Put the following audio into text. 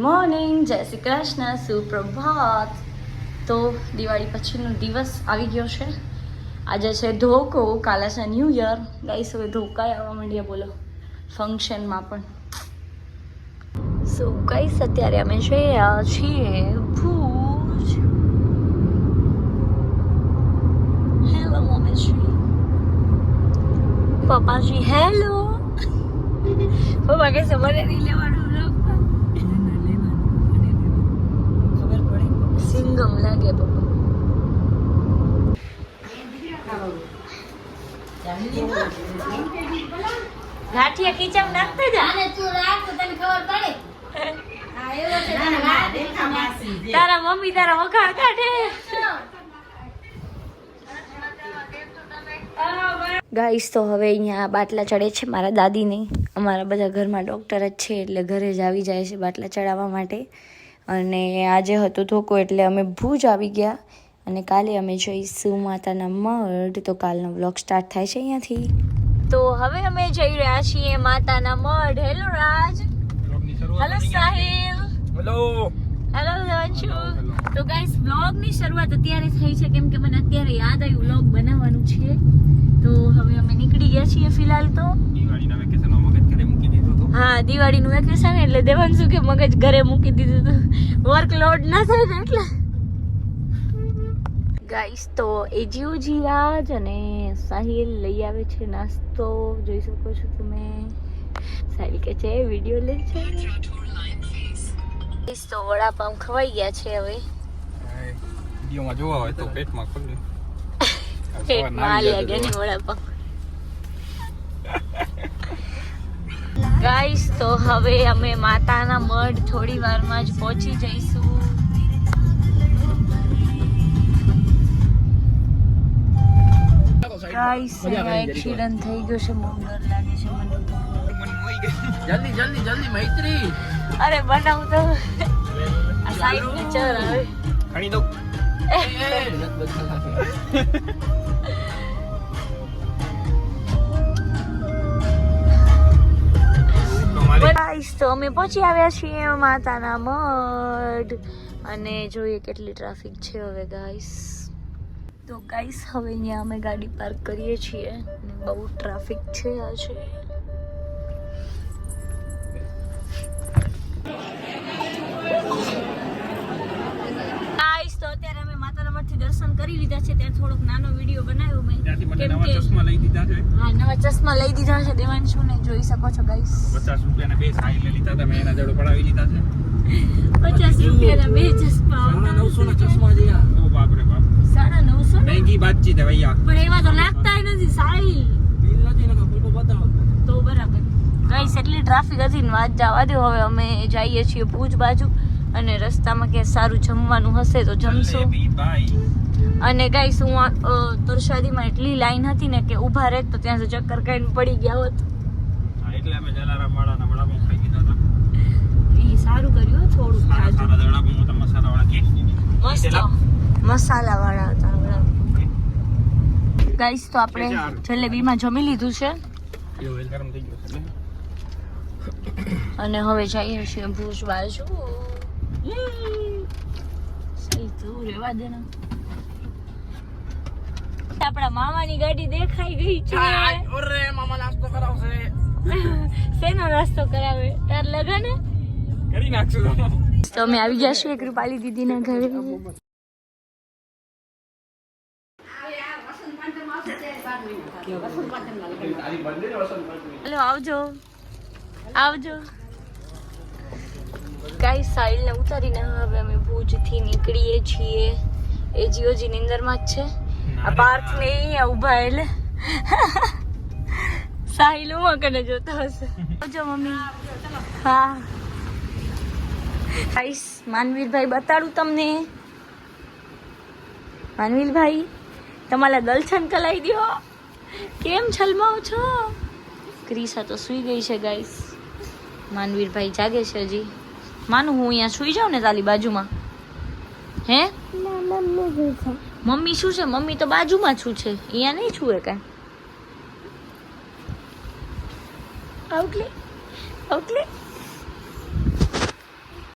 Morning જય શ્રી કૃષ્ણ, સુપ્રભાત. તો દિવાળી પછીનો દિવસ આવી ગયો છે. આજે છે ધોકો, કાલે છે ન્યૂ યર ગાઈસ હવે ધોકાય આવવા માંડ્યા, બોલો. ફંક્શનમાં પણ. સો ગાઈસ અત્યારે અમે જોયા છીએ ભુજ. હેલો મમ્મીશ્રી. પપ્પાજી હેલો પપ્પા કે સમરે નહીં લેવાનું vlog માં." સિંગમ લાગે ગાંઠિયા કિચમ નાખતા જા. અને તું રાખ તને ખબર પડે. હા એવો છે તને રાખ તારા મમ્મી તારા વખાણ કાઢે. ગાઈસ તો હવે અહીંયા બાટલા ચડે છે મારા દાદીને. અમારા બધા ઘરમાં ડૉક્ટર જ છે એટલે ઘરે જ આવી જાય છે બાટલા ચડાવવા માટે. અને આજે હતું ધોકો એટલે અમે ભુજ આવી ગયા. અને કાલે અમે જઈશું માતાના મઢ. તો કાલનો વ્લોગ સ્ટાર્ટ થાય છે અહીંયાથી. તો હવે અમે જઈ રહ્યા છીએ માતાના Madh. Hello Raj hello Sahil hello hello Devanshu તો ગાઈસ વ્લોગની શરૂઆત અત્યારે થઈ છે. કેમ કે મને અત્યારે યાદ આવ્યું વ્લોગ બનાવવાનું છે. તો હવે અમે નીકળી ગયા છીએ ફિલહાલ તો દિવાળીના વેકેશનમાં મગજ ઘરે મૂકી દીધું હતું હા દિવાળીનું વેકેશન એટલે દેવાંશુ કે મગજ ઘરે મૂકી દીધું હતું વર્કલોડ ના થાય ને એટલે. ગાઈસ તો એજીઓજી રાજ અને સાહિલ લઈ આવે છે નાસ્તો. જોઈ શકો છો તમે. સાહિલ કે છે વીડિયો લે છે. તો વડાપાઉં ખવાઈ ગયા છે હવે. વિડીયોમાં જોવા હોય તો પેટમાં ખોલ્યું પેટમાં આલ્યા ગયા નહીં વડાપાઉં. ગાઈસ તો હવે અમે માતાના મઢ થોડી વારમાં જ પહોંચી જઈશું. ગાઈસ એક્સિડન્ટ થઈ ગયો છે બહુ લાગે છે મને જલ્દી જલ્દી જલ્દી મૈત્રી. અરે બનાવ તો. આ સાઈડ ગાઈસ તો અમે પહોંચી આવ્યા છીએ માતાના મઢ. અને જોઈએ કેટલી ટ્રાફિક છે હવે ગાઈસ તો ગાઈસ હવે અહીંયા અમે ગાડી પાર્ક કરીએ છીએ. બહુ ટ્રાફિક છે આજે ગાઈસ તો અત્યારે અમે માતાના મઠથી દર્શન કરી લીધા છે ત્યાં થોડોક નાનો વીડિયો બનાવ્યો મેં. કેમ કે ચશ્મા લઈ દીધા છે. હા નવા ચશ્મા લઈ દીધા છે દેવાંશુ ને જોઈ શકો છો ગાઈસ પચાસ રૂપિયાના બે સાઈ લઈ લીધા હતા મેં એના જોડે પડાવી દીધા છે. પચાસ રૂપિયાના બે ચશ્મા સાડા આવતા નવસો ના ચશ્મા જેવા ઓ બાપ રે બાપ. સાડા નવસો ને મહેંગી બાતચીત હે ભૈયા. પણ એવા તો લાગતા નથી સારી બિલ નથી ને ફોટો બતાવો તો બરાબર. ગાઈસ એટલી ટ્રાફિક હતી ને વાત જવા દો. હવે અમે જઈએ છીએ ભુજ બાજુ. અને રસ્તામાં કે સારું જમવાનું હશે તો જમશું. અને ગાઈસ હું તરસાદીમાં એટલી લાઈન હતી ને કે ઊભા રહેત તો ત્યાં ચક્કર કાઈને પડી ગયા હોત. એટલે અમે જલારામ વાળાના વડાપાઉં ખાઈ લીધા હતા. એ સારું કર્યું થોડું સારા ખાધું. વડાપાઉં હતા મસાલા વાળા કે? મસ્ત. મસાલા વાળા હતા ગાઈસ તો આપણે જલેબીમાં જમી લીધું છે. ગરમ થઈ ગયો અને હવે જઈએ છીએ ભુજ બાજુ આપણા મામાની ગાડી દેખાઈ ગઈ છે. ઓરે મામા નાસ્તો કરાવશે. શેનો નાસ્તો કરાવે? તાર લગન? કરી નાખશું તો. અમે આવી ગયા છીએ કૃપાલી દીદીના ઘરે. હેલો આવજો. આવજો. ગાઈ સાહિલને ને ઉતારીને હવે અમે ભુજથી નીકળીએ છીએ. એ જીઓજી નિંદરમાં જ છે. આ પાર્થ ને. અહીંયા ઊભા એટલે સાહિલ ઉમા કને જોતો હશે. જો મમ્મી. હા. ગાઈસ માનવીરભાઈ બતાડું તમને. માનવીરભાઈ તમારા દલછન કલાઈ દ્યો. કેમ છલમાવ છો? ક્રિસા તો સૂઈ ગઈ છે ગાઈસ. માનવીરભાઈ જાગે છે હજી. માનું હું અહીંયા સુઈ જાઉં ને તાલી બાજુમાં? હે? મમ્મી શું છે? મમ્મી તો બાજુમાં છું છે? અહીંયા નહીં છું એ કાંઈ? આઉટલે આઉટલે